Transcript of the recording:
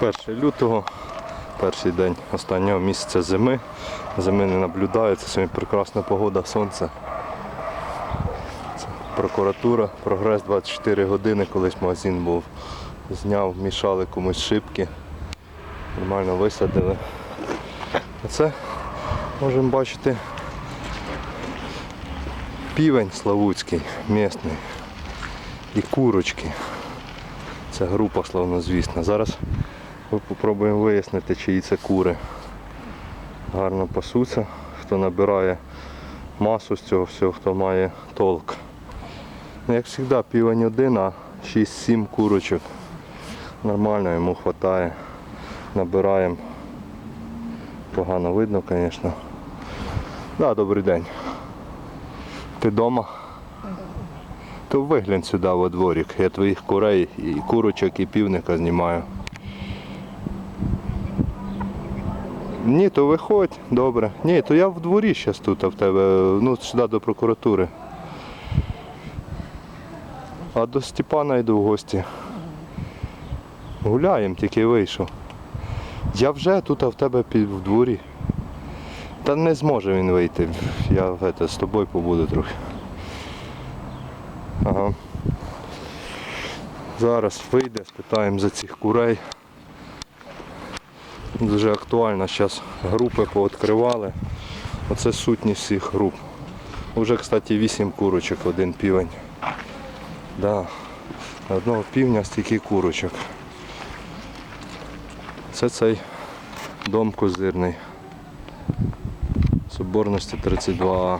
1 лютого, перший день останнього місяця зими. Зими не наблюдається, сьогодні прекрасна погода, сонце. Це прокуратура, прогрес 24 години, колись магазин був. Зняв, мішали комусь шибки. Нормально висадили. А це можемо бачити півень славутський, місний. І курочки. Це група славнозвісна. Зараз ми спробуємо вияснити, чиї це кури. Гарно пасуться, хто набирає масу з цього всього, хто має толк. Ну, як завжди, півень один, а 6-7 курочок. Нормально йому вистачає. Набираємо. Погано видно, звісно. Да, добрий день. Ти вдома? То виглянь сюди во дворик. Я твоїх курей і курочок, і півника знімаю. Ні, то виходь, добре. Ні, то я в дворі зараз тут а в тебе, ну сюди до прокуратури. А до Степана йду в гості. Гуляємо, тільки вийшов. Я вже тут а в тебе в дворі. Та не зможе він вийти. Я это, з тобою побуду трохи. Ага. Зараз вийде, спитаємо за цих курей. Дуже актуально зараз групи пооткривали. Оце сутність всіх груп. Уже, кстати, 8 курочок, один півень. Да. Одного півня стільки курочок. Це цей дом козирний. Соборності 32А.